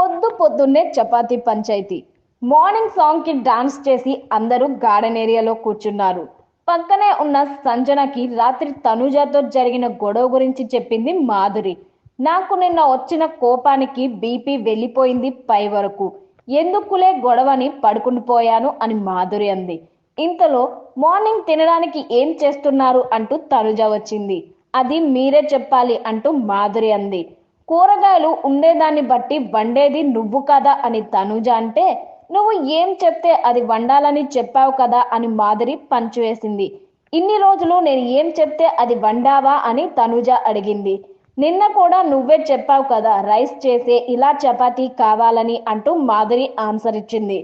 పొద్దు పొద్దున్నే చపాతి పంచాయతీ. మార్నింగ్ సాంగ్కి డాన్స్ చేసి అందరూ గార్డెన్ ఏరియాలో కూర్చున్నారు. పక్కనే ఉన్న సంజనకి రాత్రి తనుజతో జరిగిన గొడవ గురించి చెప్పింది మాధురి. నాకు నిన్న వచ్చిన కోపానికి బీపీ వెళ్ళిపోయింది పై వరకు. ఎందుకులే గొడవని పడుకుని పోయాను అని మాధురి అంది. ఇంతలో మార్నింగ్ తినడానికి ఏం చేస్తున్నారు అంటూ తనుజ వచ్చింది. అది మీరే చెప్పాలి అంటూ మాధురి అంది. కూరగాయలు ఉండేదాన్ని బట్టి వండేది నువ్వు కదా అని తనుజ అంటే నువ్వు ఏం చెప్తే అది వండాలని చెప్పావు కదా అని మాధురి పంచివేసింది ఇన్ని రోజులు నేను ఏం చెప్తే అది వండావా అని తనుజ అడిగింది. నిన్న కూడా నువ్వే చెప్పావు కదా రైస్ చేసే ఇలా చపాతీ కావాలని అంటూ మాధురి ఆన్సర్ ఇచ్చింది.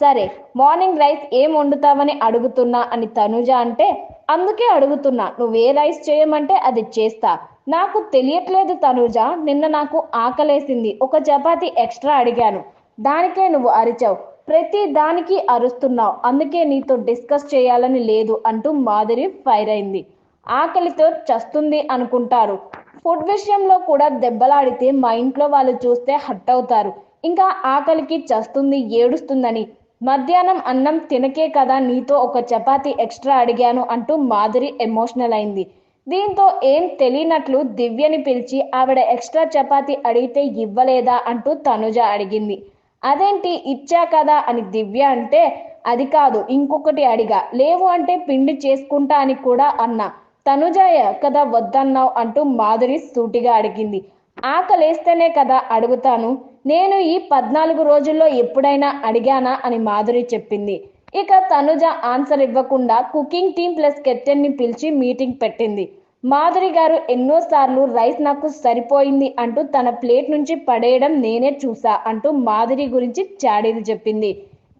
సరే మార్నింగ్ రైస్ ఏం వండుతావని అడుగుతున్నా అని తనుజ అంటే అందుకే అడుగుతున్నా నువ్వే రైస్ చేయమంటే అది చేస్తా. నాకు తెలియట్లేదు తనుజ నిన్న నాకు ఆకలేసింది ఒక చపాతి ఎక్స్ట్రా అడిగాను. దానికే నువ్వు అరిచావు ప్రతి దానికి అరుస్తున్నావు అందుకే నీతో డిస్కస్ చేయాలని లేదు అంటూ మాధురి ఫైర్ అయింది. ఆకలితో చస్తుంది అనుకుంటారు. ఫుడ్ విషయంలో కూడా దెబ్బలాడితే మా ఇంట్లో వాళ్ళు చూస్తే హట్ అవుతారు. ఇంకా ఆకలికి చస్తుంది ఏడుస్తుందని మధ్యాహ్నం అన్నం తినకే కదా నీతో ఒక చపాతీ ఎక్స్ట్రా అడిగాను అంటూ మాధురి ఎమోషనల్ అయింది. దీంతో ఏం తెలియనట్లు దివ్యని పిలిచి ఆవిడ ఎక్స్ట్రా చపాతీ అడిగితే ఇవ్వలేదా? అంటూ తనుజ అడిగింది. అదేంటి? ఇచ్చా కదా? అని దివ్య అంటే అది కాదు ఇంకొకటి అడిగా. లేవు అంటే పిండి చేసుకుంటా అని కూడా అన్నా. తనుజ కదా వద్దన్నావు? అంటూ మాధురి సూటిగా అడిగింది. ఆకలేస్తేనే కదా అడుగుతాను. నేను ఈ పద్నాలుగు రోజుల్లో ఎప్పుడైనా అడిగానా అని మాధురి చెప్పింది. ఇక తనుజ ఆన్సర్ ఇవ్వకుండా కుకింగ్ టీం ప్లస్ కెప్టెన్ని పిలిచి మీటింగ్ పెట్టింది. మాధురి గారు ఎన్నోసార్లు రైస్ నాకు సరిపోయింది అంటూ తన ప్లేట్ నుంచి పడేయడం నేనే చూసా అంటూ మాధురి గురించి చాడీలు చెప్పింది.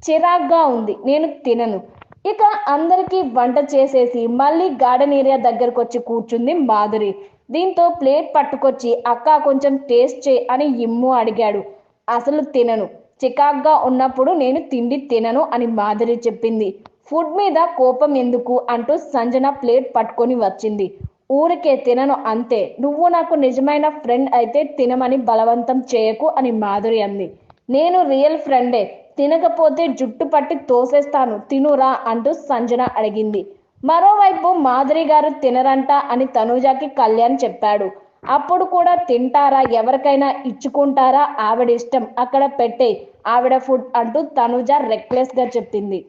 చిరాగ్గా ఉంది. నేను తినను. ఇక అందరికీ వంట చేసేసి మళ్ళీ గార్డెన్ ఏరియా దగ్గరకు వచ్చి కూర్చుంది మాధురి. దీంతో ప్లేట్ పట్టుకొచ్చి అక్క కొంచెం టేస్ట్ చేయి అని ఇమ్ము అడిగాడు. అసలు తినను. చికాగ్గా ఉన్నప్పుడు నేను తిండి తినను అని మాధురి చెప్పింది. ఫుడ్ మీద కోపం ఎందుకు అంటూ సంజన ప్లేట్ పట్టుకొని వచ్చింది. ఊరికే తినను అంతే. నువ్వు నాకు నిజమైన ఫ్రెండ్ అయితే తినమని బలవంతం చేయకు అని మాధురి అంది. నేను రియల్ ఫ్రెండే. తినకపోతే జుట్టు పట్టి తోసేస్తాను. తినురా అంటూ సంజన అడిగింది. మరోవైపు మాధురి గారు తినరంట అని తనూజాకి కళ్యాణ్ చెప్పాడు. అప్పుడు కూడా తింటారా? ఎవరికైనా ఇచ్చుకుంటారా? ఆవిడ ఇష్టం. అక్కడ పెట్టే ఆవిడ ఫుడ్ అంటూ తనుజ రెక్లెస్గా చెప్పింది.